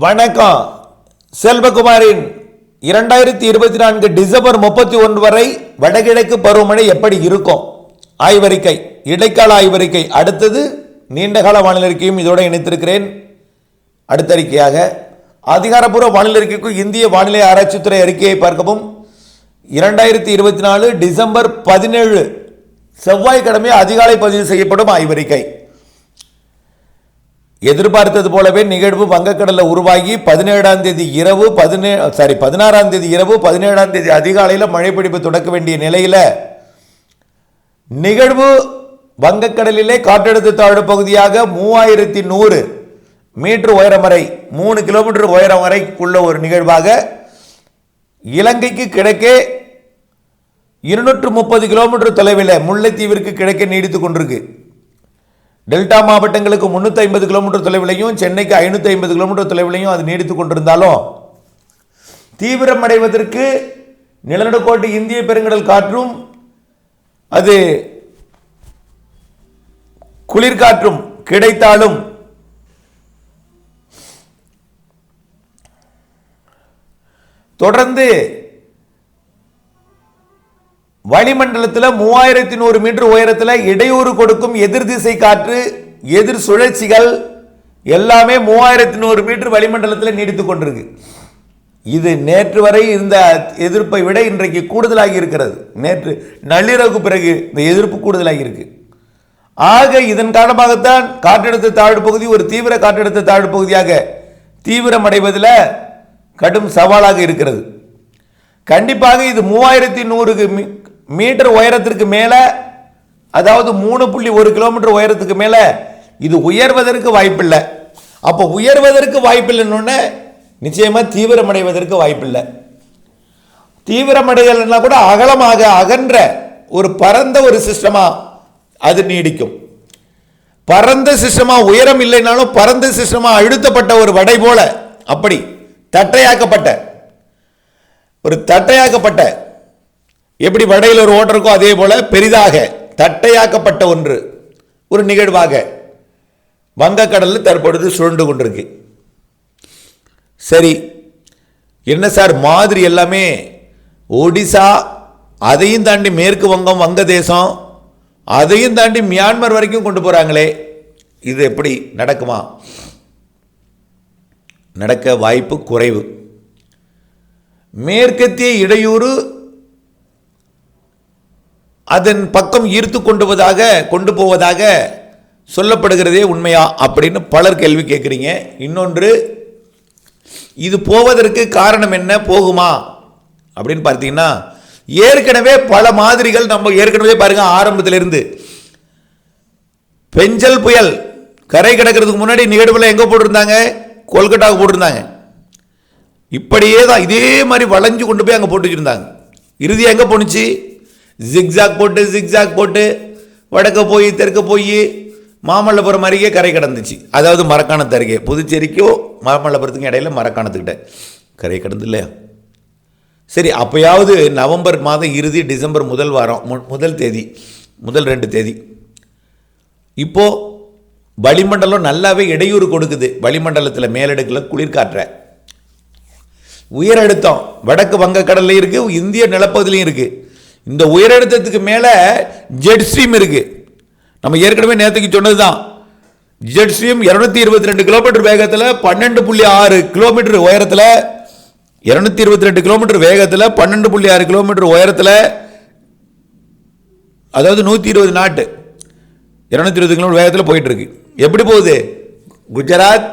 வணக்கம். செல்வகுமாரின் இரண்டாயிரத்தி இருபத்தி நான்கு டிசம்பர் முப்பத்தி ஒன்று வரை வடகிழக்கு பருவமழை எப்படி இருக்கும்? ஆய்வறிக்கை இடைக்கால ஆய்வறிக்கை அடுத்தது நீண்டகால வானிலை அறிக்கையும் இணைத்திருக்கிறேன். அடுத்த அறிக்கையாக அதிகாரப்பூர்வ வானிலை இந்திய வானிலை ஆராய்ச்சித்துறை அறிக்கையை பார்க்கவும். இரண்டாயிரத்தி இருபத்தி நாலு டிசம்பர் பதினேழு செவ்வாய்க்கிழமை அதிகாலை பதிவு செய்யப்படும் ஆய்வறிக்கை. எதிர்பார்த்தது போலவே நிகழ்வு வங்கக்கடலில் உருவாகி பதினேழாம் தேதி இரவு பதினே சாரி பதினாறாம் தேதி இரவு பதினேழாம் தேதி அதிகாலையில் மழை பிடிப்பு தொடக்க வேண்டிய நிலையில் நிகழ்வு வங்கக்கடலிலே காற்றழுத்த தாழ்வு பகுதியாக மூவாயிரத்தி நூறு மீட்டர் உயரம் வரை மூணு கிலோமீட்டர் உயரம் வரைக்குள்ள ஒரு நிகழ்வாக இலங்கைக்கு கிழக்கே இருநூற்று முப்பது கிலோமீட்டர் தொலைவில் முல்லைத்தீவிற்கு கிழக்கே நீடித்து கொண்டிருக்கு. டெல்டா மாவட்டங்களுக்கு முந்நூற்றி ஐம்பது கிலோமீட்டர் தொலைவிலையும் சென்னைக்கு ஐநூற்றி ஐம்பது கிலோமீட்டர் தொலைவிலையும் அது நீடித்து கொண்டிருந்தாலும் தீவிரமடைவதற்கு நிலநடுக்கோட்டு இந்திய பெருங்கடல் காற்றும் அது குளிர்காற்றும் கிடைத்தாலும் தொடர்ந்து வளிமண்டலத்தில் மூவாயிரத்தி நூறு மீட்டர் உயரத்தில் இடையூறு கொடுக்கும் எதிர் திசை காற்று எதிர் சுழற்சிகள் எல்லாமே மூவாயிரத்தி நூறு மீட்டர் வளிமண்டலத்தில் நீடித்து கொண்டிருக்கு. இது நேற்று வரை இருந்த எதிர்ப்பை விட இன்றைக்கு கூடுதலாகி இருக்கிறது. நேற்று நள்ளிரவுக்கு பிறகு இந்த எதிர்ப்பு கூடுதலாகி இருக்கு. ஆக இதன் காரணமாகத்தான் காற்றழுத்த தாழ்வு பகுதி ஒரு தீவிர காற்றழுத்த தாழ்வு பகுதியாக தீவிரமடைவதில் கடும் சவாலாக இருக்கிறது. கண்டிப்பாக இது மூவாயிரத்தி நூறுக்கு மீட்டர் உயரத்திற்கு மேலே அதாவது மூணு புள்ளி ஒரு கிலோமீட்டர் உயரத்துக்கு மேலே இது உயர்வதற்கு வாய்ப்பில்லை. அப்போ உயர்வதற்கு வாய்ப்பில்லைன்னு நிச்சயமாக தீவிரமடைவதற்கு வாய்ப்பில்லை. தீவிரமடைதல்னா கூட அகலமாக அகன்ற ஒரு பரந்த ஒரு சிஸ்டமாக அது நீடிக்கும். பரந்த சிஸ்டமாக உயரம் இல்லைனாலும் பரந்த சிஸ்டமாக அழுத்தப்பட்ட ஒரு வடை போல அப்படி தட்டையாக்கப்பட்ட ஒரு தட்டையாக்கப்பட்ட எப்படி வடையில் ஒரு ஓட்டை இருக்கோ அதே போல் பெரிதாக தட்டையாக்கப்பட்ட ஒன்று ஒரு நிகழ்வாக வங்கக்கடலில் தற்பொழுது சுழண்டு கொண்டிருக்கு. சரி என்ன சார் மாதிரி எல்லாமே ஒடிசா அதையும் தாண்டி மேற்கு வங்கம் வங்கதேசம் அதையும் தாண்டி மியான்மர் வரைக்கும் கொண்டு போகிறாங்களே இது எப்படி நடக்குமா? நடக்க வாய்ப்பு குறைவு. மேற்கத்திய இடையூறு அதன் பக்கம் ஈர்த்து கொண்டுவதாக கொண்டு போவதாக சொல்லப்படுகிறதே உண்மையா அப்படின்னு பலர் கேள்வி கேட்குறீங்க. இன்னொன்று இது போவதற்கு காரணம் என்ன போகுமா? அப்படின்னு பார்த்தீங்கன்னா ஏற்கனவே பல மாதிரிகள் நம்ம ஏற்கனவே பாருங்க ஆரம்பத்திலிருந்து. பெஞ்சல் புயல் கரை கிடக்கிறதுக்கு முன்னாடி நிகழ்வில் எங்கே போட்டிருந்தாங்க? கொல்கட்டாவுக்கு போட்டிருந்தாங்க. இப்படியே தான் இதே மாதிரி வளைஞ்சு கொண்டு போய் அங்கே போட்டு வச்சுருந்தாங்க. இறுதியாக எங்கே போணுச்சு? ஜிக்ஸாக் போட்டு ஜிக்ஸாக் போட்டு வடக்க போய் தெற்க போய் மாமல்லபுரம் அருகே கரை கடந்துச்சு. அதாவது மரக்காணத்து அருகே. புதுச்சேரிக்கோ மாமல்லபுரத்துக்கும் இடையில மரக்காணத்துக்கிட்ட கரை கடந்து இல்லையா? சரி அப்போயாவது நவம்பர் மாதம் இறுதி டிசம்பர் முதல் வாரம் மு- முதல் தேதி முதல் ரெண்டு தேதி. இப்போது வளிமண்டலம் நல்லாவே இடையூறு கொடுக்குது. வளிமண்டலத்தில் மேலடுக்கில் குளிர்காற்ற. உயரழுத்தம் வடக்கு வங்கக்கடல்லையும் இருக்குது இந்திய நிலப்பகுதியிலையும் இருக்குது இந்த உயரழுத்தத்துக்கு மேலே ஜெட் ஸ்ட்ரீம் இருக்கு. நம்ம ஏற்கனவே நேற்றுக்கு சொன்னதுதான். ஜெட் ஸ்ட்ரீம் இருநூத்தி இருபத்தி ரெண்டு கிலோமீட்டர் வேகத்தில் பன்னெண்டு புள்ளி ஆறு கிலோமீட்டர் உயரத்தில் இருநூத்தி இருபத்தி ரெண்டு கிலோமீட்டர் வேகத்தில் பன்னெண்டு புள்ளி ஆறு கிலோமீட்டர் உயரத்தில் அதாவது நூற்றி இருபது நாட்டு இருநூத்தி இருபது கிலோமீட்டர் வேகத்தில் போயிட்டுருக்கு. எப்படி போகுது? குஜராத்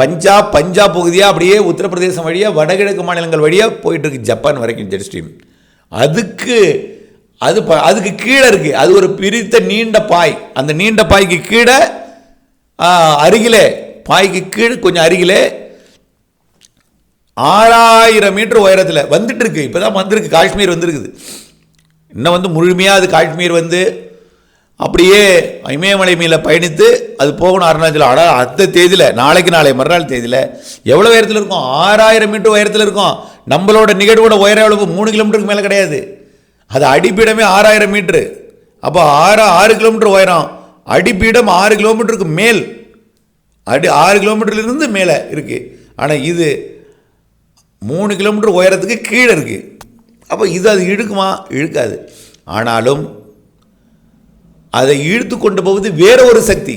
பஞ்சாப் பஞ்சாப் பகுதியாக அப்படியே உத்தரப்பிரதேசம் வழியாக வடகிழக்கு மாநிலங்கள் வழியாக போயிட்டுருக்கு ஜப்பான் வரைக்கும் ஜெட் ஸ்ட்ரீம் அதுக்கு அது ப- அதுக்கு கீழே இருக்குது அது ஒரு பிரித்த நீண்ட பாய். அந்த நீண்ட பாய்க்கு கீழே அருகிலே பாய்க்கு கீழே கொஞ்சம் அருகிலே ஆறாயிரம் மீட்டர் உயரத்தில் வந்துட்டு இருக்கு. இப்போதான் வந்திருக்கு. காஷ்மீர் வந்திருக்குது. இன்னும் வந்து முழுமையாக அது காஷ்மீர் வந்து அப்படியே இமயமலை மேல பயணித்து அது போகணும் அருணாச்சலம். ஆனால் அடுத்த தேதியில் நாளைக்கு நாளை மறுநாள் தேதியில் எவ்வளோ உயரத்தில் இருக்கும்? ஆறாயிரம் மீட்டர் உயரத்தில் இருக்கும். நம்மளோட நிகழ்வோட உயர அளவு மூணு கிலோமீட்டருக்கு மேலே கிடையாது. அது அடிப்பீடமே ஆறாயிரம் மீட்ரு அப்போ ஆறு ஆறு கிலோமீட்டர் உயரம். அடிப்பீடம் ஆறு கிலோமீட்டருக்கு மேல். அடி ஆறு கிலோமீட்டர்லேருந்து மேலே இருக்குது ஆனால் இது மூணு கிலோமீட்டர் உயரத்துக்கு கீழே இருக்குது அப்போ இது அது இழுக்குமா? இழுக்காது. ஆனாலும் அதை இழுத்து கொண்டு போவது வேற ஒரு சக்தி.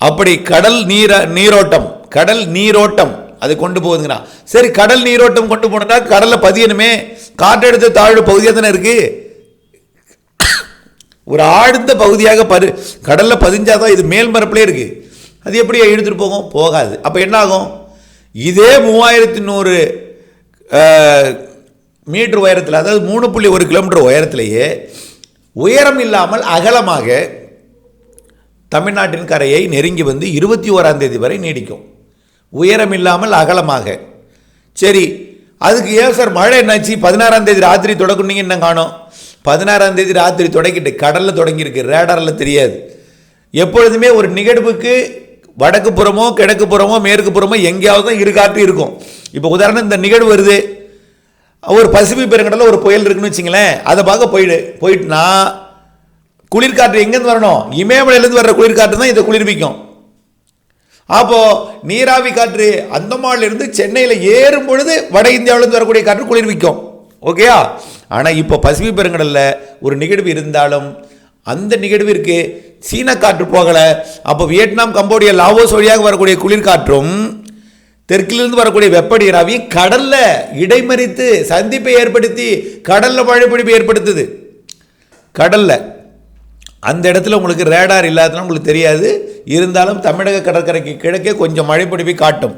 அப்படி கடல் நீர நீரோட்டம் கடல் நீரோட்டம் அது கொண்டு போகுதுங்கண்ணா சரி கடல் நீரோட்டம் கொண்டு போனா கடலை பதியணுமே. காற்றெடுத்த தாழ்வு பகுதியாக தானே இருக்கு? ஒரு ஆழ்ந்த பகுதியாக பரு கடலில் பதிஞ்சாதான் இது மேல்மரப்புலே இருக்கு. அது எப்படி இழுத்துட்டு போகும்? போகாது. அப்போ என்ன ஆகும் இதே மூவாயிரத்தி நூறு மீட்ரு உயரத்தில் அதாவது மூணு புள்ளி ஒரு கிலோமீட்டர் உயரத்திலேயே உயரம் இல்லாமல் அகலமாக தமிழ்நாட்டின் கரையை நெருங்கி வந்து இருபத்தி ஓராம் தேதி வரை நீடிக்கும். உயரம் இல்லாமல் அகலமாக. சரி அதுக்கு ஏன் சார் மழை என்னாச்சு? பதினாறாம் தேதி ராத்திரி தொடக்குனீங்க என்ன காணோம். பதினாறாம் தேதி ராத்திரி தொடங்கிட்டு கடலில் தொடங்கியிருக்கு. ரேடாரில் தெரியாது. எப்பொழுதுமே ஒரு நிகழ்வுக்கு வடக்கு புறமோ கிழக்கு புறமோ மேற்கு புறமோ எங்கேயாவது தான் இரு காற்று இருக்கும். இப்போ உதாரணம் இந்த நிகழ்வு வருது. ஒரு பசிபிக் பெருங்கடலில் ஒரு புயல் இருக்குன்னு வச்சுங்களேன் அதை பார்க்க போயிடு. போயிட்டுனா குளிர்காற்று எங்கேருந்து வரணும்? இமயமலையிலேருந்து வர்ற குளிர்காற்று தான் இதை குளிர்விக்கும். அப்போது நீராவி காற்று அந்தமானிலிருந்து சென்னையில் ஏறும் பொழுது வட இந்தியாவிலேருந்து வரக்கூடிய காற்று குளிர்விக்கும். ஓகேயா? ஆனால் இப்போ பசிபிக் பெருங்கடலில் ஒரு நிகழ்வு இருந்தாலும் அந்த நிகழ்விற்கு சீன காற்று போகலை. அப்போ வியட்நாம் கம்போடியா லாவோஸ் வழியாக வரக்கூடிய குளிர்காற்றும் தெற்கிலிருந்து வரக்கூடிய வெப்படி நீராவியும் கடல்ல இடைமறித்து சந்திப்பை ஏற்படுத்தி கடல்ல மழைப்பிடிப்பு ஏற்படுத்துது. கடல்ல. அந்த இடத்துல உங்களுக்கு ரேடார் இல்லாததுனா உங்களுக்கு தெரியாது. இருந்தாலும் தமிழக கடற்கரைக்கு கிழக்கே கொஞ்சம் மழைப்பிடிப்பை காட்டும்.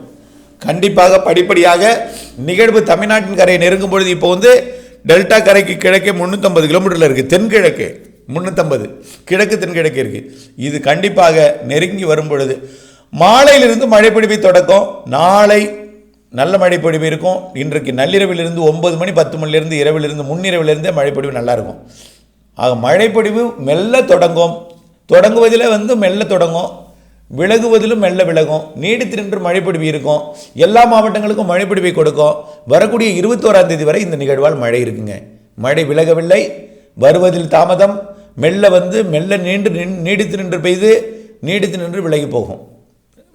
கண்டிப்பாக படிப்படியாக நிகழ்வு தமிழ்நாட்டின் கரையை நெருங்கும் பொழுது இப்போ வந்து டெல்டா கரைக்கு கிழக்கே முந்நூற்றம்பது கிலோமீட்டரில் இருக்குது தென்கிழக்கு முந்நூற்றம்பது கிழக்கு தென்கிழக்கு இருக்குது இது கண்டிப்பாக நெருங்கி வரும் பொழுது மாலையிலிருந்து மழைப்பிடிப்பை தொடக்கம். நாளை நல்ல மழைப்பொழிவு இருக்கும். இன்றைக்கு நள்ளிரவிலிருந்து ஒன்பது மணி பத்து மணிலிருந்து இரவிலிருந்து முன்னிரவிலிருந்தே மழைப்பொழிவு நல்லாயிருக்கும் ஆக மழைப்பொழிவு மெல்ல தொடங்கும். தொடங்குவதில் வந்து மெல்ல தொடங்கும். விலகுவதிலும் மெல்ல விலகும். நீடித்து நின்று மழைப்பிடிவு இருக்கும். எல்லா மாவட்டங்களுக்கும் மழைப்பிடிவை கொடுக்கும். வரக்கூடிய இருபத்தோராம் தேதி வரை இந்த நிகழ்வால் மழை இருக்குங்க. மழை விலகவில்லை. வருவதில் தாமதம். மெல்ல வந்து மெல்ல நீண்டு நின் நீடித்து நின்று பெய்து நீடித்து நின்று விலகி போகும்.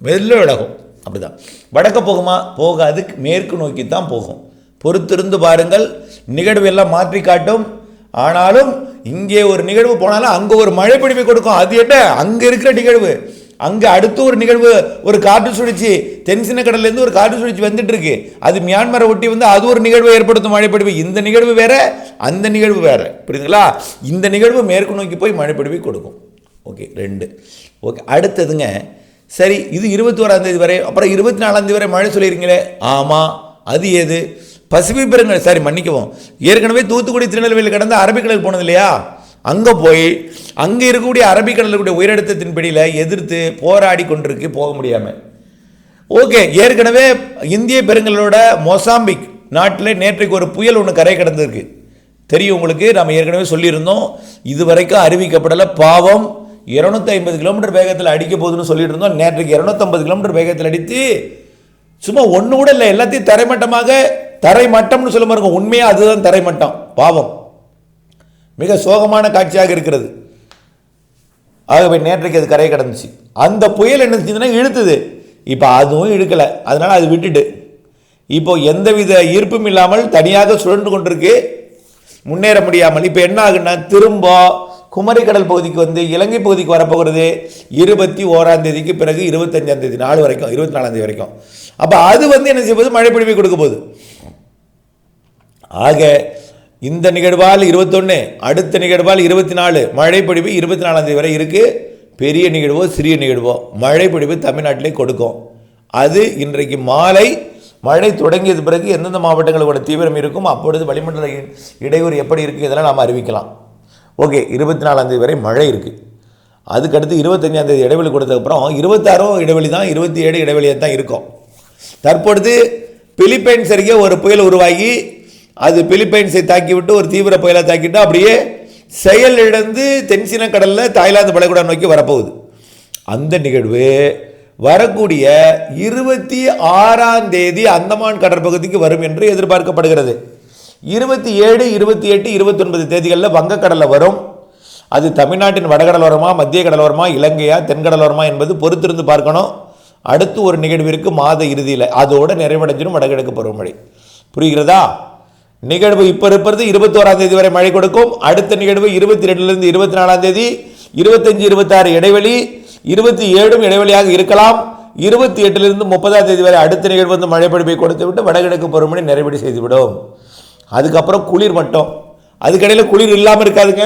மெல்ல விலகும் அப்படிதான். வடக்க போகுமா போகாது மேற்கு நோக்கி தான் போகும். பொறுத்திருந்து பாருங்கள் நிகழ்வு எல்லாம் மாற்றி காட்டும். ஆனாலும் இங்கே ஒரு நிகழ்வு போனாலும் அங்கே ஒரு மழை கொடுக்கும். அது என்ன? அங்கே இருக்கிற நிகழ்வு. அங்கே அடுத்து ஒரு நிகழ்வு ஒரு காற்று சுழற்சி. தென்சின கடல்லேருந்து ஒரு காற்று சுழற்சி வந்துட்டு இருக்கு அது மியான்மரை ஒட்டி வந்து அது ஒரு நிகழ்வை ஏற்படுத்தும் மழைப்பிடிவு இந்த நிகழ்வு வேற அந்த நிகழ்வு வேற. புரியுதுங்களா? இந்த நிகழ்வு மேற்கு நோக்கி போய் மழைப்பிடிவை கொடுக்கும். ஓகே ரெண்டு. ஓகே அடுத்ததுங்க சரி இது இருபத்தி ஓராம் தேதி வரை அப்புறம் இருபத்தி நாலாம் தேதி வரை மழை சொல்லியிருக்கீங்களே ஆமாம் அது ஏது? பசிபிக் பெருங்கடல் சாரி மன்னிக்கவும். ஏற்கனவே தூத்துக்குடி திருநெல்வேலி கடந்து அரபிக்கடல் போனது இல்லையா அங்கே போய் அங்கே இருக்கக்கூடிய அரபிக்கடலுடைய உயரழுத்தத்தின் பிடியில் எதிர்த்து போராடி கொண்டிருக்கு போக முடியாமல் ஓகே ஏற்கனவே இந்திய பெருங்கலோட மொசாம்பிக் நாட்டில் நேற்றைக்கு ஒரு புயல் ஒன்று கரை கடந்திருக்கு. தெரியும் உங்களுக்கு நம்ம ஏற்கனவே சொல்லியிருந்தோம். இது வரைக்கும் அறிவிக்கப்படலை பாவம். இருநூத்தி ஐம்பது கிலோமீட்டர் வேகத்தில் அடிக்க போகுதுன்னு சொல்லிட்டு இருந்தோம். நேற்றுக்கு இரநூத்தம்பது கிலோமீட்டர் வேகத்தில் அடித்து சும்மா ஒன்று கூட இல்லை எல்லாத்தையும் தரைமட்டமாக தரைமட்டம்னு சொல்ல பாருங்க உண்மையாக அதுதான் தரைமட்டம். பாவம். மிக சோகமான காட்சியாக இருக்கிறது. ஆகவே நேற்றைக்கு அது கரையை கடந்துச்சு. அந்த புயல் என்ன செஞ்சதுன்னா இழுத்துது. இப்போ அதுவும் இழுக்கலை. அதனால் அது விட்டுட்டு. இப்போ எந்தவித ஈர்ப்பும் இல்லாமல் தனியாக சுழன்று கொண்டிருக்கு. முன்னேற முடியாமல். இப்போ என்ன ஆகுன்னா திரும்ப குமரிக்கடல் பகுதிக்கு வந்து இலங்கை பகுதிக்கு வரப்போகிறது இருபத்தி ஓராம் தேதிக்கு பிறகு இருபத்தஞ்சாம் தேதி நாலு வரைக்கும் இருபத்தி நாலாம் தேதி வரைக்கும். அப்போ அது வந்து என்ன செய்ய போகுது? மழை பொழிவை கொடுக்க போகுது. ஆக இந்த நிகழ்வால் இருபத்தொன்று அடுத்த நிகழ்வால் இருபத்தி நாலு மழை இருபத்தி நாலாம் தேதி வரை இருக்கு. பெரிய நிகழ்வோ சிறிய நிகழ்வோ மழை பொழிவு தமிழ்நாட்டிலே கொடுக்கும். அது இன்றைக்கு மாலை மழை தொடங்கியது பிறகு எந்தெந்த மாவட்டங்களோட தீவிரம் இருக்கும் அப்பொழுது வளிமண்டல இடையூறு எப்படி இருக்குது இதெல்லாம் நாம் அறிவிக்கலாம். ஓகே இருபத்தி நாலாந்தேதி வரை மழை இருக்குது அதுக்கடுத்து இருபத்தஞ்சாந்தேதி இடைவெளி கொடுத்ததுக்கப்புறம் இருபத்தாறும் இடைவெளி தான் இருபத்தி ஏழு இடைவெளியாக தான் இருக்கும். தற்பொழுது பிலிப்பைன்ஸ் அருகே ஒரு புயல் உருவாகி அது பிலிப்பைன்ஸை தாக்கிவிட்டு ஒரு தீவிர புயலை தாக்கிட்டு அப்படியே செயலிழந்து தென்சீன கடலில் தாய்லாந்து பலைகுடா நோக்கி வரப்போகுது. அந்த நிகழ்வு வரக்கூடிய இருபத்தி ஆறாம் தேதி அந்தமான் கடற்பகுதிக்கு வரும் என்று எதிர்பார்க்கப்படுகிறது. இருபத்தி ஏழு இருபத்தி எட்டு இருபத்தொன்பது தேதிகளில் வங்கக்கடலில் வரும். அது தமிழ்நாட்டின் வடகடலோரமா மத்திய கடலோரமா இலங்கையா தென்கடலோரமா என்பது பொறுத்திருந்து பார்க்கணும். அடுத்து ஒரு நிகழ்விற்கு மாத இறுதியில். அதோடு நிறைவடைஞ்சிடும் வடகிழக்கு பருவமழை. புரிகிறதா? நிகழ்வு இப்போ இருப்பது இருபத்தோராம் தேதி வரை மழை கொடுக்கும். அடுத்த நிகழ்வு இருபத்தி ரெண்டுலேருந்து இருபத்தி நாலாம் தேதி இருபத்தஞ்சு இருபத்தாறு இடைவெளி இருபத்தி ஏழும் இடைவெளியாக இருக்கலாம். இருபத்தி எட்டுலேருந்து முப்பதாம் தேதி வரை அடுத்த நிகழ்வு வந்து மழை பொழிவை கொடுத்து விட்டு வடகிழக்கு பருவமழை நிறைவடை செய்துவிடும். அதுக்கப்புறம் குளிர் மட்டும். அதுக்கடையில் குளிர் இல்லாமல் இருக்காதுங்க.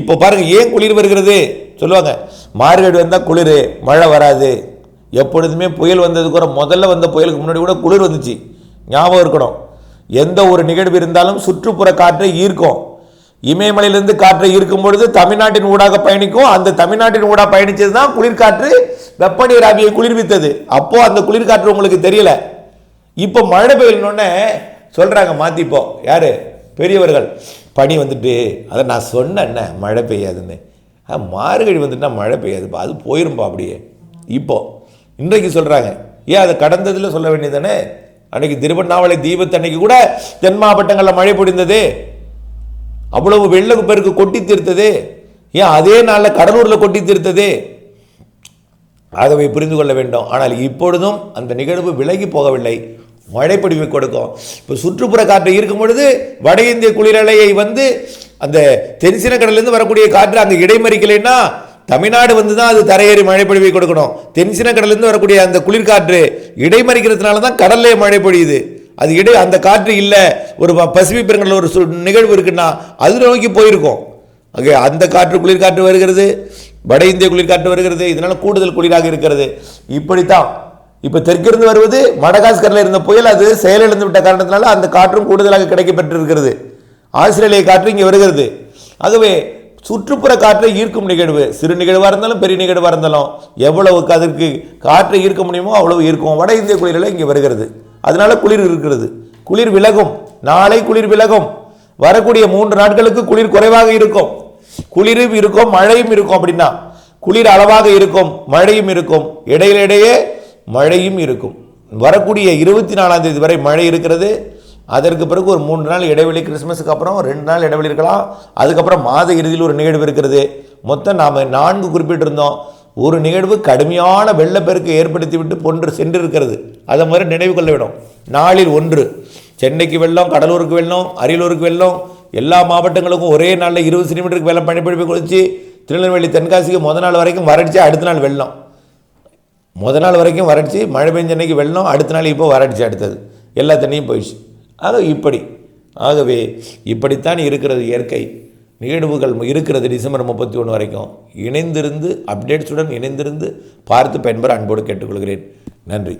இப்போ பாருங்க ஏன் குளிர் வருகிறது? சொல்லுவாங்க மார்கழி வந்தால் குளிர் மழை வராது. எப்பொழுதுமே புயல் வந்தது கூட முதல்ல வந்த புயலுக்கு முன்னாடி கூட குளிர் வந்துச்சு. ஞாபகம் இருக்கணும். எந்த ஒரு நிகழ்வு இருந்தாலும் சுற்றுப்புற காற்றை ஈர்க்கும். இமயமலையிலிருந்து காற்றை ஈர்க்கும் பொழுது தமிழ்நாட்டின் ஊடாக பயணிக்கும். அந்த தமிழ்நாட்டின் ஊடாக பயணித்தது தான் குளிர்காற்று. வெப்பநீராவியை குளிர்வித்தது. அப்போது அந்த குளிர்காற்று உங்களுக்கு தெரியல. இப்போ மழை பெய்யணுன்னே சொல்கிறாங்க மாற்றிப்போ யார்? பெரியவர்கள். பனி வந்துட்டு அதை நான் சொன்னேன்ன மழை பெய்யாதுன்னு. ஆ, மார்கழி வந்துட்டுனா மழை பெய்யாதுப்பா. அது போயிரும்பா அப்படியே. இப்போ இன்றைக்கு சொல்கிறாங்க ஏன் அதை கடந்ததில் சொல்ல வேண்டியதானே அன்னைக்கு திருவண்ணாமலை தீபத்தன்னைக்கு கூட தென் மாவட்டங்களில் மழை பொழிந்தது. அவ்வளவு வெள்ள பெருக்கு கொட்டி தீர்த்தது. ஏன் அதே நாளில் கடலூரில் கொட்டி தீர்த்தது? ஆகவே புரிந்து கொள்ள வேண்டும். ஆனால் இப்பொழுதும் அந்த நிகழ்வு விலகி போகவில்லை. மழைப்பொழிவை கொடுக்கும். இப்போ சுற்றுப்புற காற்று இருக்கும் பொழுது வட இந்திய குளிரலையை வந்து அந்த தென்சின கடல்லேருந்து வரக்கூடிய காற்று அங்கே இடைமறிக்கலைன்னா தமிழ்நாடு வந்து தான் அது தரையேறி மழைப்பொழிவை கொடுக்கணும். தென்சின கடல்லேருந்து வரக்கூடிய அந்த குளிர்காற்று இடைமறிக்கிறதுனால தான் கடல்லே மழை பொழியுது அது இடை அந்த காற்று இல்லை. ஒரு ப- பசிபிக் பெருங்கடல் ஒரு சு- நிகழ்வு இருக்குன்னா அது நோக்கி போயிருக்கும். அங்கே அந்த காற்று குளிர்காற்று வருகிறது வட இந்திய குளிர்காற்று வருகிறது இதனால் கூடுதல் குளிராக இருக்கிறது. இப்படித்தான் இப்போ தெற்கிருந்து வருவது மடகாஸ்கரில் இருந்த புயல் அது செயலிழந்து விட்ட காரணத்தினால அந்த காற்றும் கூடுதலாக கிடைக்கப்பட்டிருக்கிறது ஆஸ்திரேலிய காற்று இங்கே வருகிறது. ஆகவே சுற்றுப்புற காற்றை ஈர்க்கும் நிகழ்வு சிறு நிகழ்வாக இருந்தாலும் பெரிய நிகழ்வாக இருந்தாலும் எவ்வளவுக்கு அதற்கு காற்றை ஈர்க்க முடியுமோ அவ்வளவு ஈர்க்கும். வட இந்திய குளிரில் இங்கே வருகிறது. அதனால குளிர் இருக்கிறது. குளிர் விலகும். நாளை குளிர் விலகும். வரக்கூடிய மூன்று நாட்களுக்கு குளிர் குறைவாக இருக்கும். குளிரும் இருக்கும் மழையும் இருக்கும் அப்படின்னா குளிர் அளவாக இருக்கும் மழையும் இருக்கும். இடையிலிடையே மழையும் இருக்கும். வரக்கூடிய இருபத்தி நாலாம் தேதி வரை மழை இருக்கிறது. அதற்கு பிறகு ஒரு மூன்று நாள் இடைவெளி கிறிஸ்மஸுக்கு அப்புறம் ரெண்டு நாள் இடைவெளி இருக்கலாம். அதுக்கப்புறம் மாத இறுதியில் ஒரு நிகழ்வு இருக்கிறது. மொத்தம் நாம் நான்கு குறிப்பிட்டிருந்தோம். ஒரு நிகழ்வு கடுமையான வெள்ளப்பெருக்கு ஏற்படுத்தி விட்டு பொன்று சென்றிருக்கிறது. அதை மாதிரி நினைவு கொள்ள வேணும். நாளில் ஒன்று. சென்னைக்கு வெள்ளம் கடலூருக்கு வெள்ளம் அரியலூருக்கு வெள்ளம் எல்லா மாவட்டங்களுக்கும் ஒரே நாளில் இருபது சென்டிமீட்டருக்கு வெள்ளம் பனிப்பொழிவு கொடுத்து திருநெல்வேலி தென்காசிக்கு முதல் நாள் வரைக்கும் வறட்சி அடுத்த நாள் வெள்ளம். முத நாள் வரைக்கும் வறட்சி மழை பெஞ்ச அன்னைக்கு வெள்ளம் அடுத்த நாள் இப்போ வறட்சி அடுத்தது. எல்லா தண்ணியும் போயிடுச்சு. ஆக இப்படி. ஆகவே இப்படித்தான் இருக்கிறது இயற்கை. நிகழ்வுகள் இருக்கிறது டிசம்பர் முப்பத்தி ஒன்று வரைக்கும். இணைந்திருந்து அப்டேட்ஸுடன் இணைந்திருந்து பார்த்து பயன்பெற அன்போடு கேட்டுக்கொள்கிறேன். நன்றி.